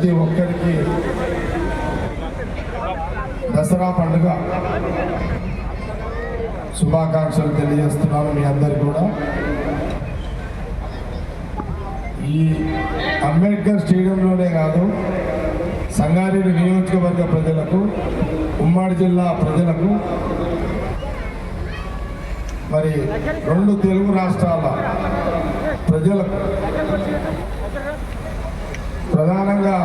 ప్రతి ఒక్కరికి దసరా పండుగ శుభాకాంక్షలు తెలియజేస్తున్నాను మీ అందరికి కూడా. ఈ అంబేద్కర్ స్టేడియంలోనే కాదు సంగారెడ్డి నియోజకవర్గ ప్రజలకు ఉమ్మడి జిల్లా ప్రజలకు మరి రెండు తెలుగు రాష్ట్రాల ప్రజలకు ప్రధానంగా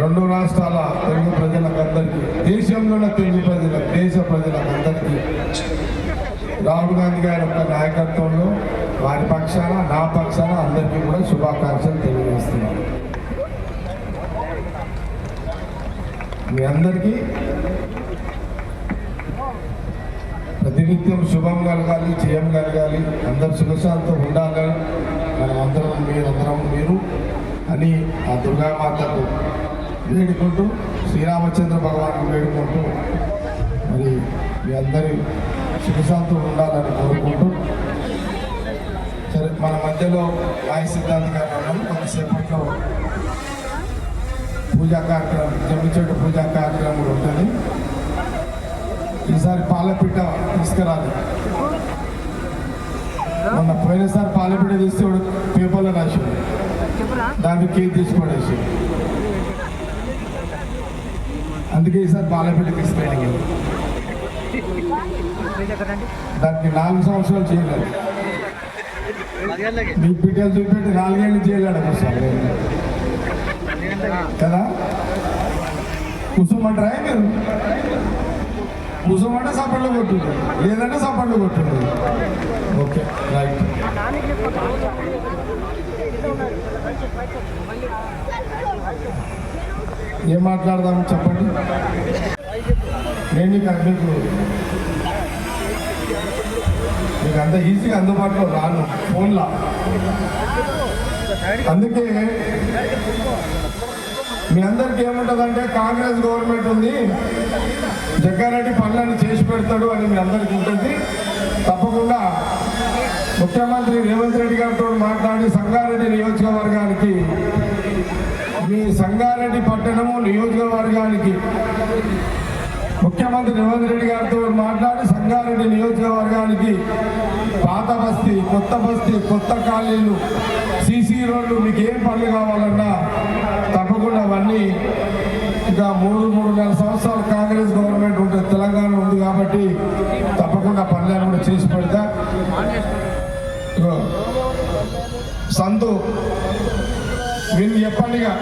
రెండు రాష్ట్రాల తెలుగు ప్రజలకు అందరికీ దేశంలోని తెలుగు ప్రజలకు దేశ ప్రజలకు అందరికీ రాహుల్ గాంధీ గారి యొక్క నాయకత్వంలో వారి పక్షాన నా పక్షాన అందరికీ కూడా శుభాకాంక్షలు తెలియజేస్తున్నాను. మీ అందరికీ నిత్యం శుభం కలగాలి జయం కలగాలి. అందరు సుఖశాంతం ఉండాలని మనం అందరం మీరందరం మీరు అని ఆ దుర్గామాతకు వేడుకుంటూ శ్రీరామచంద్ర భగవాను వేడుకుంటూ మరి మీ అందరి సుఖశాంతం ఉండాలని కోరుకుంటూ సరే మన మధ్యలో వాయి సిద్ధాంత్ కార్యక్రమం కొంతసేపట్లో పూజా కార్యక్రమం జమ్మిచెట్టు పూజా కార్యక్రమం ఉంటుంది. ఈసారి పాలపిట్ట తీసుకురాలి. మొన్న పోయినసారి పాలపిట్ట తీస్తే పేపర్లో రాసి దానికి కేక్ తీసి పడేసి అందుకే ఈసారి పాలపిట్ట తీసుకెళ్ళి దానికి నాలుగు సంవత్సరాలు చేయలేదు. మీ పిట్టలు చూపెట్టి నాలుగేళ్ళు చేయలేడు ఒకసారి కదా? కుసుమంటారా మీరు? కుసుమంటే సపట్లు కొట్టుండ్రు లేదంటే సపట్లు కొట్టుండ్రు ఓకే రైట్. ఏం మాట్లాడదాం చెప్పండి? నేను మీకు మీకు మీకు అంత ఈజీగా అందుబాటులో రాను ఫోన్లో. అందుకే మీ అందరికి ఏముంటుందంటే కాంగ్రెస్ గవర్నమెంట్ ఉంది. జగ్గారెడ్డి పనులను చేసి పెడతాడు అని మీ అందరికీ ఉంటుంది. తప్పకుండా ముఖ్యమంత్రి రేవంత్ రెడ్డి గారితో మాట్లాడి సంగారెడ్డి నియోజకవర్గానికి మీ సంగారెడ్డి పట్టణము నియోజకవర్గానికి ముఖ్యమంత్రి రేవంత్ రెడ్డి గారితో మాట్లాడి సంగారెడ్డి నియోజకవర్గానికి పాత బస్తీ కొత్త బస్తీ కొత్త కాలనీలు సీసీ రోడ్లు మీకు ఏం పనులు కావాలన్నా తప్పకుండా అవన్నీ ఇంకా మూడు మూడున్నర సంవత్సరాలు తప్పకుండా కూడా చేసి పెడతా. సంతు వీళ్ళు చెప్పండిగా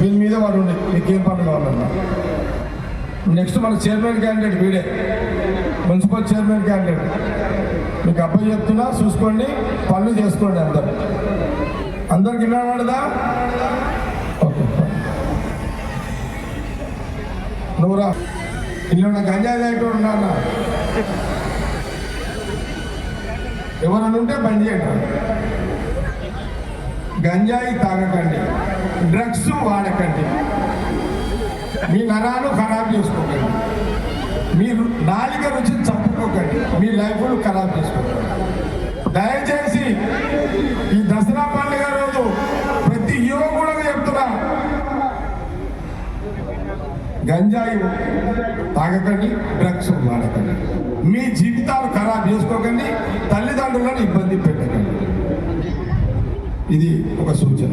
వీళ్ళ మీద వాడు ఉండే. మీకేం పనులు కావాలన్నా. నెక్స్ట్ మన చైర్మన్ క్యాండిడేట్ వీడే. మున్సిపల్ చైర్మన్ క్యాండిడేట్ మీకు అబ్బాయి చెప్తున్నా చూసుకోండి పనులు చేసుకోండి అందరు. అందరికి వినబడదా ఓకే. నువ్వురా ఇల్లు గంజాయి తాగేటోడు ఉన్నా ఎవరైనా ఉంటే బంద్ చేయండి. గంజాయి తాగకండి. డ్రగ్స్ వాడకండి. మీ నరాలు ఖరాబ్ చేసుకోకండి. మీరు నాలిక రుచి చంపుకోకండి. మీ లైఫ్ను ఖరాబ్ చేసుకోకండి. దయచేసి ఈ దసరా పండుగ రోజు ప్రతి యువకుడు చెప్తున్నా. గంజాయి తాగకండి డ్రగ్స్ వాడకండి. మీ జీవితాలు ఖరాబ్ చేసుకో తల్లిదండ్రులను ఇబ్బంది పెట్టకండి ఇది ఒక సూచన.